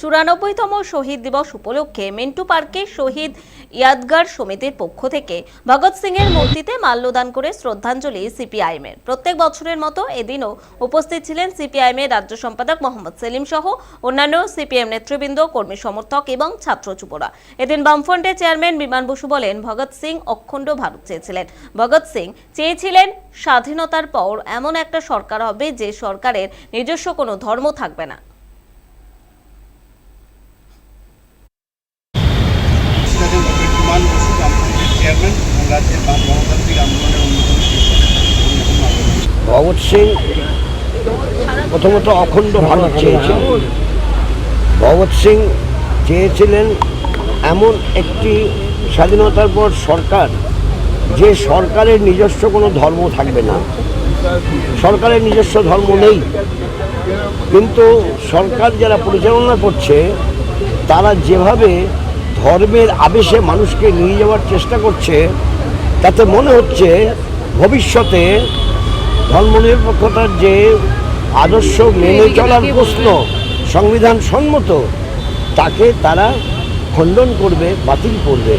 চুরানব্বইতম শহীদ দিবস উপলক্ষে মিন্টু পার্কে শহীদ ইয়াদগার সমিতির পক্ষ থেকে ভগৎ সিং এর মূর্তিতে মাল্যদান করে শ্রদ্ধাঞ্জলি সিপিআইএম এর প্রত্যেক বছরের মতো এদিনও উপস্থিত ছিলেন সিপিআইএম এর রাজ্য সম্পাদক মোহাম্মদ সেলিম সহ অন্যান্য সিপিএম নেতৃবৃন্দ, কর্মী সমর্থক এবং ছাত্র যুবরা। এদিন বামফ্রন্টের চেয়ারম্যান বিমান বসু বলেন, ভগৎ সিং অখণ্ড ভারত চেয়েছিলেন। ভগৎ সিং চেয়েছিলেন স্বাধীনতার পর এমন একটা সরকার হবে যে সরকারের নিজস্ব কোনো ধর্ম থাকবে না ছিলেন ডক্টর বিমান বসু বামফ্রন্টের চেয়ারম্যান এবং ভগৎ সিং প্রথমত অখণ্ড ভারত চেয়েছেন ভগৎ সিং চেয়েছিলেন এমন একটি স্বাধীনতার পর সরকার, যে সরকারের নিজস্ব কোনো ধর্ম থাকবে না। সরকারের নিজস্ব ধর্ম নেই। কিন্তু সরকার যারা পরিচালনা করছে, তারা যেভাবে ধর্মের আবেশে মানুষকে নিয়ে যাওয়ার চেষ্টা করছে তাতে মনে হচ্ছে ভবিষ্যতে ধর্মনিরপেক্ষতার যে আদর্শ মেনে চলার প্রশ্ন সংবিধান সম্মত তাকে তারা খণ্ডন করবে বাতিল করবে।